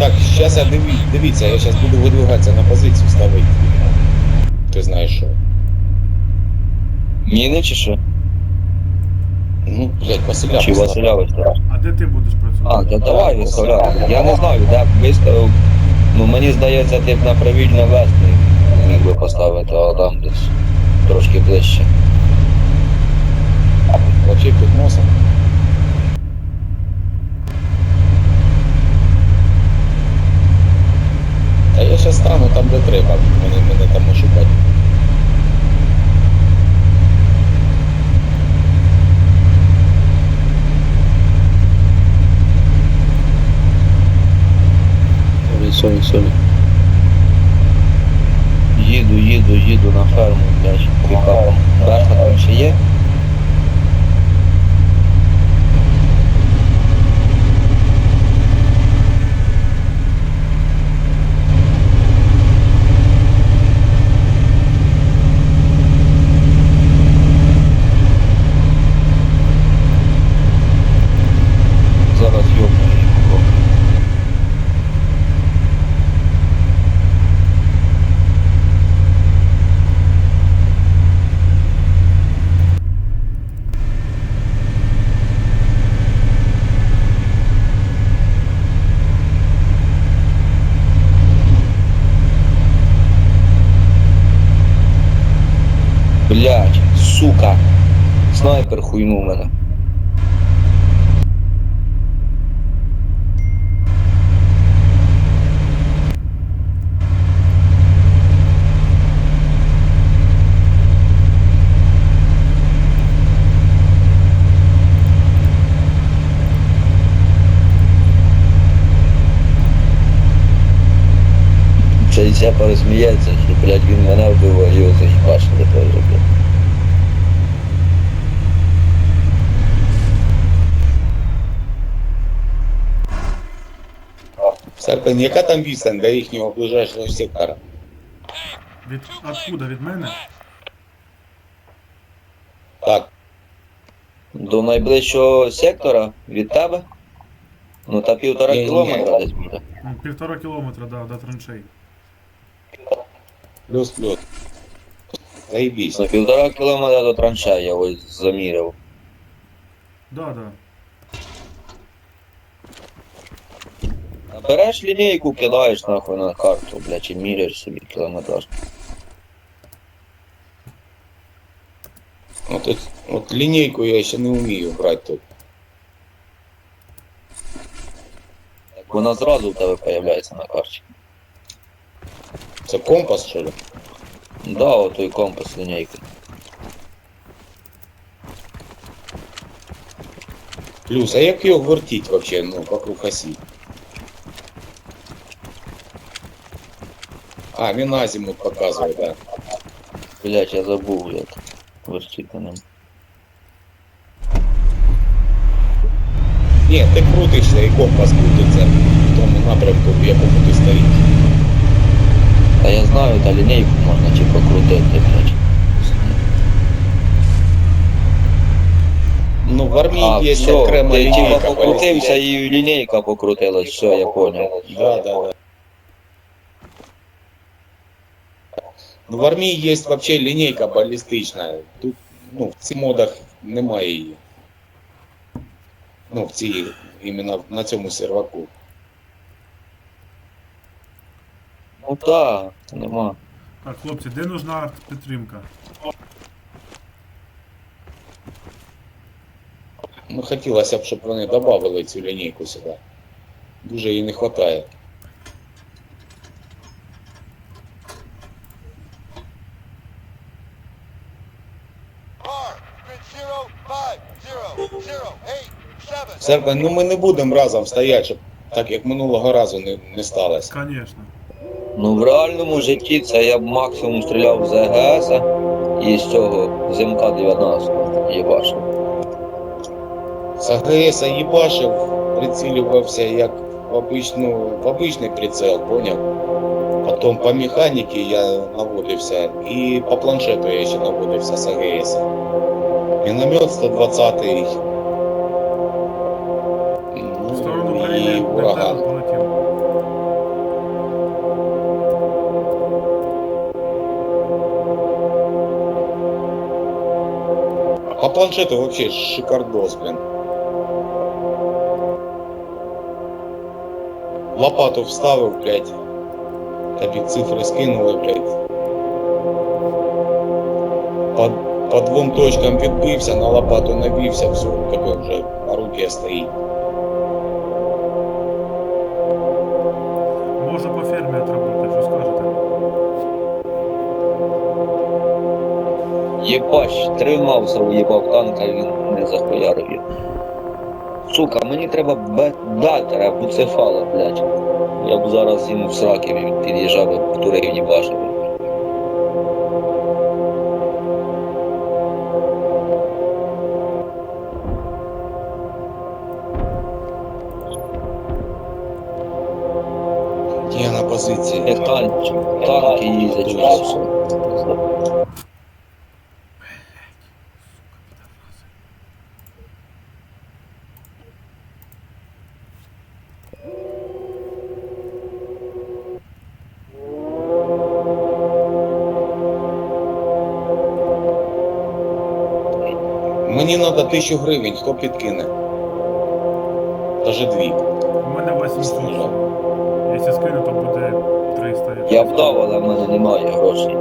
Так, зараз я диві, дивіться, я зараз буду видвигатися на позицію ставити. Ти знаєш що? Міни чи що? Ну, блядь, Василя. Чи поставив. Василя? А де ти будеш А, працювати? то давай виставляй. Я не знаю, де б виставив. Ну мені здається, ти б на привільне вести міг би поставити, а там десь трошки ближче. Вообще під носом. Я стану там, де треба. Мене, мене там ошукати. Сорі, сорі, Снайпер хуйнув мене. Цей ся порозміється, що, блядь, він мене вбив, а його заїбашили теж, Серпин, яка там відстань до їхнього ближайшого сектора? Від откуда? Від мене? Так, До найближчого сектора від тебе? Ну та півтора Ні, ні. кілометра десь буде. Ну, Півтора кілометра да, до траншей. плюс-плюс. Заебись. Ну півтора кілометра до траншеї я ось заміряв. Да, да. Береш лінійку, кидаєш нахуй на карту, блядь, чи міряєш собі кілометраж. От, от, от лінійку я ще не вмію брати тут. Так Вона зразу в тебе появляється на карті. Це компас, що ли? Да, отой компас лінійки. Плюс, а як його вертіть вообще, ну, вокруг осі? А, він азимут показує, да. Блядь, я забув, як вертіти ним. Ні, ти крутишся і компас крутиться в тому напрямку, в якому ти стоїш. Та я знаю, та лінійку можна чи покрутити, блядь. Ну, в армії А, є все, окрема ти типа лінійка. покрутився і лінійка покрутилась, все, я понял. Да, да, да. Ну, в армії є вообще лінійка балістична. Тут, ну, в цих модах немає її. Ну, в цій, іменно на цьому серваку. Ну так, нема. Так, хлопці, де нужна підтримка? Ну, хотілося б, щоб вони додали цю лінійку сюди. Дуже її не вистачає. Серпа, ну ми не будемо разом стояти, щоб так як минулого разу не, не сталося. Конечно. Ну в реальному житті це я б максимум стріляв з ЕГС і з цього з МК-19 їбашив. З АГС їбашив, прицілювався як в, обичну, в обичний прицел, поняв? Потім по механіці я наводився і по планшету я ще наводився з АГС. Міномет 120 ураган. А планшеты вообще шикардос, блин. Лопату вставил блядь. Опять цифры скинул блядь. По, по двом точкам відбився, на лопату набився, все, такой уже орудие стоит. Єбач, тримався, уїбав танка, він не захуярив його. Сука, мені треба бетдатера, буцефала, блядь. Я б зараз йому в сраки під'їжджав і втурив їбашив. Я на позиції. Танки їздять Мені треба тисячу гривень, хто підкине? Даже дві. У мене 800. Якщо скину, то буде 300. Я вдав, але в мене немає грошей.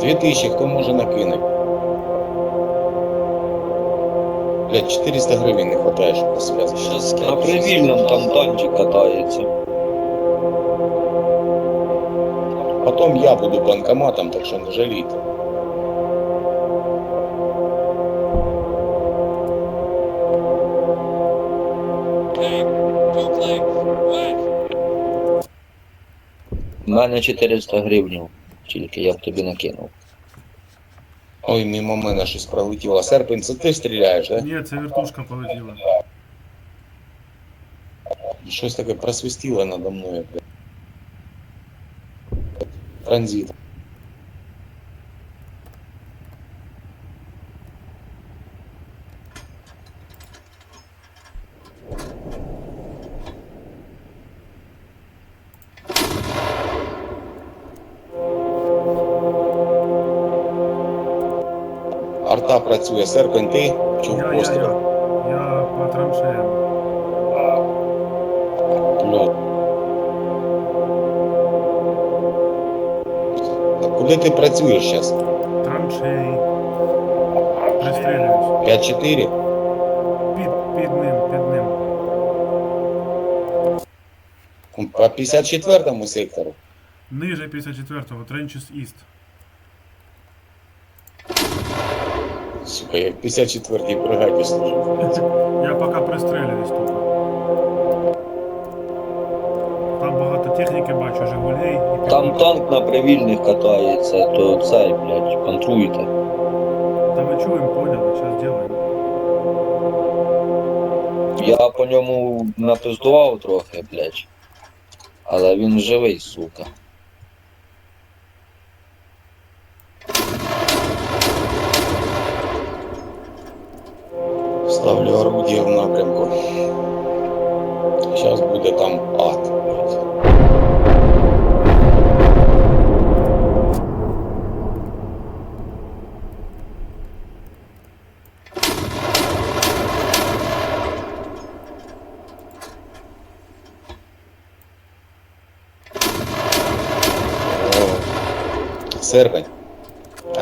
Дві тисячі, хто може накине? Блядь, 400 гривень не хватає, щоб посвяти. На привільному там танчик катається. Потом я буду банкоматом, так що не жалійте. мене 400 гривнів, тільки я б тобі накинув. Ой, мимо мене щось пролетіло. Серпень, це ти стріляєш, да? Ні, це вертушка полетіла. Щось таке просвистіло надо мною. блядь. Транзит. Арта працює, серпень ти чув Я, я, я. постріл. Я по траншеям. Плюс. А куди ти працюєш зараз? Траншеї. Пристрілююсь. 5-4? Під, під ним, під ним. По 54-му сектору. Ниже 54-го, Тренчес Іст. В 54-й бригаді служив. Я поки пристрілююсь тут. Там багато техніки бачу, Жигулей. і Там танк на привільних катається, то цей, блядь, контруйте. Та ми чуємо, поняли, зараз зробимо. Я по ньому напиздував трохи, блядь. Але він живий, сука. Ставлю орудие в напрямку. Зараз буде там ад. О, Серпень.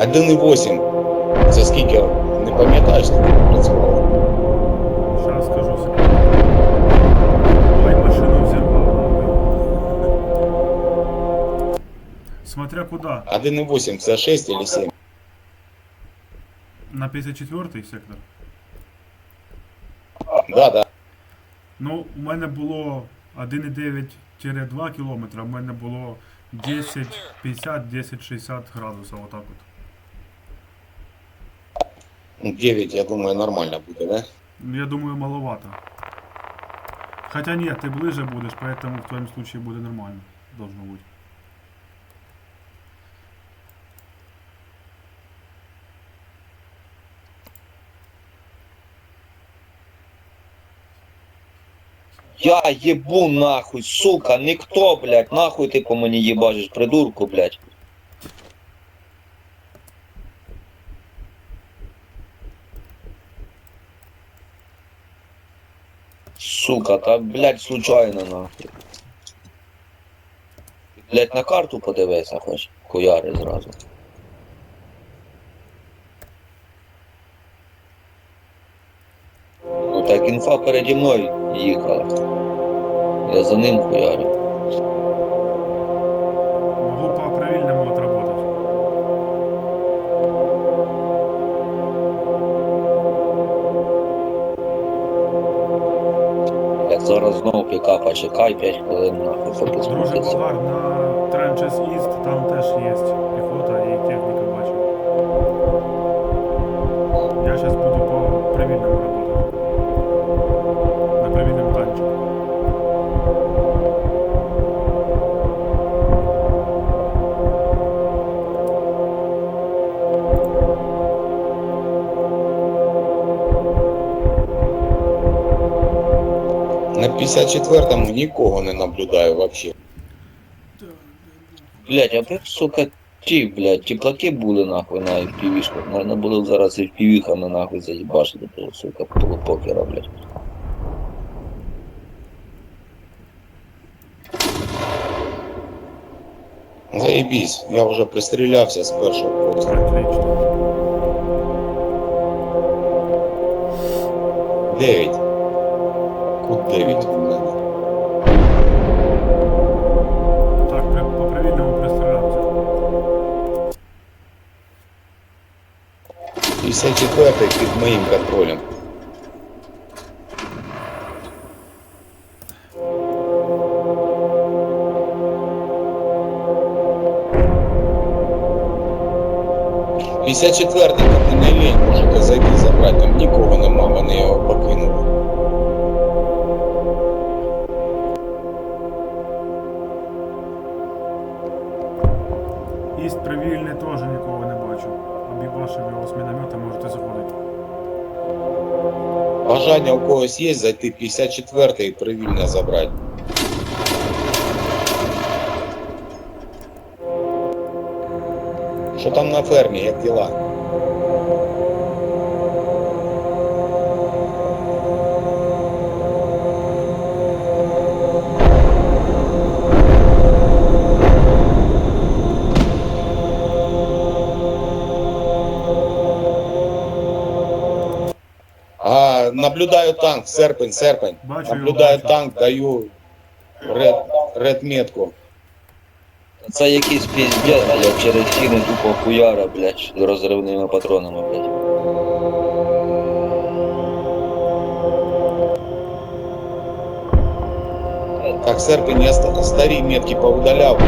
1,8. Це скільки? Не пам'ятаєш, скільки працював? Смотря куди. 1,8 це 6 или 7? На 54-й сектор. Да, да. Ну, у мене було 1,9-2 кілометра, у мене було 10, 50, 10, 60 градусів, отак от. Ну, 9, я думаю, нормально буде, да? Ну, Я думаю, маловато. Хотя нет, ты ближе будешь, поэтому в твоем случае будет нормально. Должно быть. Я ебу нахуй, сука, никто, блядь, нахуй ты по мені ебашишь, придурку, блядь. Сука, та, блядь, случайно, нахуй. Блядь, на карту подивися, хоч, хуяри зразу. Інфа переді мною їхала. Я за ним хуярю. Могу по правильному отработать. Як зараз знову пікапа чекай 5 хвилин нахуй Друже. Болгар, на Тренчес Іст там теж є піхота 54-му нікого не наблюдаю вообще. Блять, а ви, сука, ті, блядь, теплаки були нахуй на FPV-шках. Можна було зараз FPV-хами нахуй заїбашити того, сука, полупокера, блядь. Заебись, я вже пристрілявся з першого пострілу. 54 під моїм контролем. П'ятдесят четвертий там не лінь, можете зайти забрати, там нікого нема, вони його покинули. Бажання у когось є зайти 54 і привільно забрати. Що там на фермі, як діла? Наблюдаю танк, серпень, серпень. Бачу Наблюдаю бачу. танк, даю ред, ред метку. Це якийсь піздець, блядь, через стіни тупо хуяра, блядь, з розривними патронами, блядь. Так, серпень, я ста- старі метки поудаляв.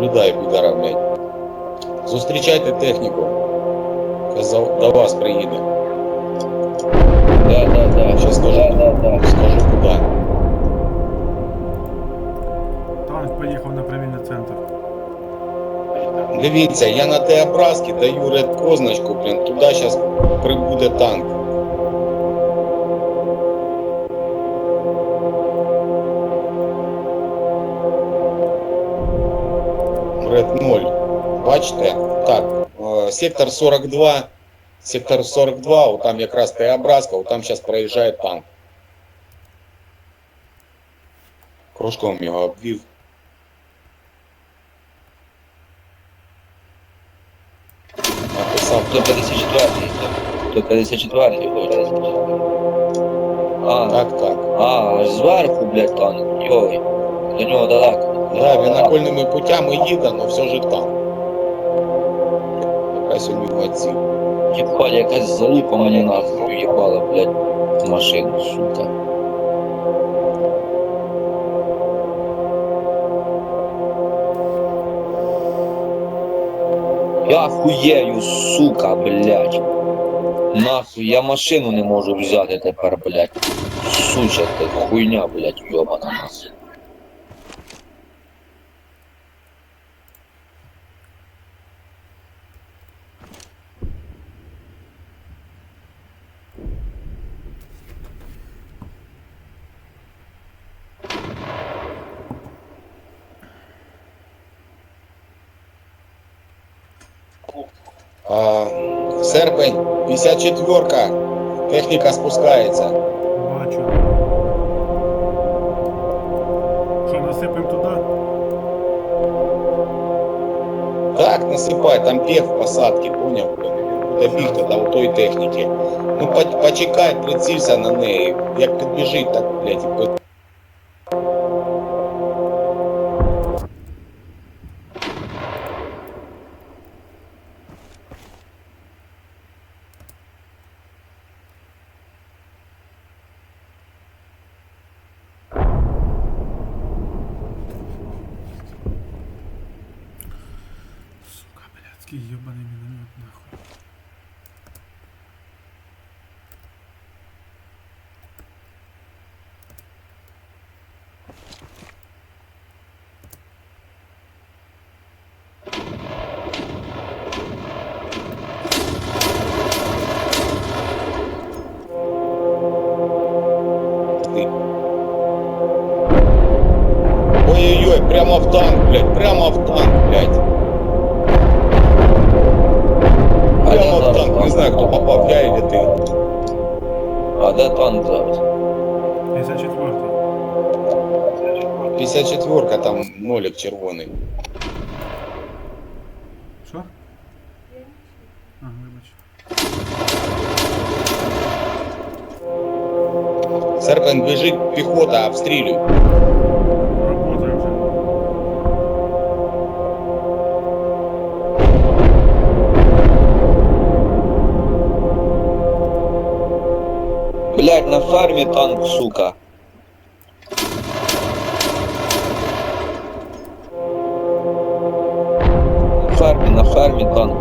Сейчас наблюдаю, підара, блядь. Зустрічайте техніку. Казав, до вас приїде. Да, да, да. Щас скажу. Да, да. Скажу куди. Танк поїхав на правильний центр. Дивіться, я на те образки даю ред позначку, блін, туди зараз прибуде танк. 0. Бачите? Так, е, сектор 42. Сектор 42, от там якраз те образка, от там зараз проїжджає танк. Кружком його обвів. Написав 154-й. 154-й, виходить. А, так, так. а, аж зверху, блядь, танк. Йой. До нього далеко. Да, він окольними путями їде, але все ж там. Якась у нього ціль. Єбать, якась залупа мені нахуй їбала, блядь, машину, сука. Я хуєю, сука, блядь. Нахуй, я машину не можу взяти тепер, блядь. Суча ти хуйня, блядь, йобана нас. А, серпень, 54-ка. Техніка спускається. Бачу. Що, насипемо туди? Так, насипай, там пех в посадці, поняв? Буде бігти до тої техніки. Ну, по- почекай, прицілься на неї. Як підбіжить, так, блядь, і блядський єбаний міномет нахуй. Ой-ой-ой, прямо в танк, блядь, прямо в танк, А де танк зараз? 54-й. 54-ка, там нолик червоний. Що? А, вибач. Серпень біжить, піхота, обстрілюй. На фермі танк, сука. На фермі, на фермі танк.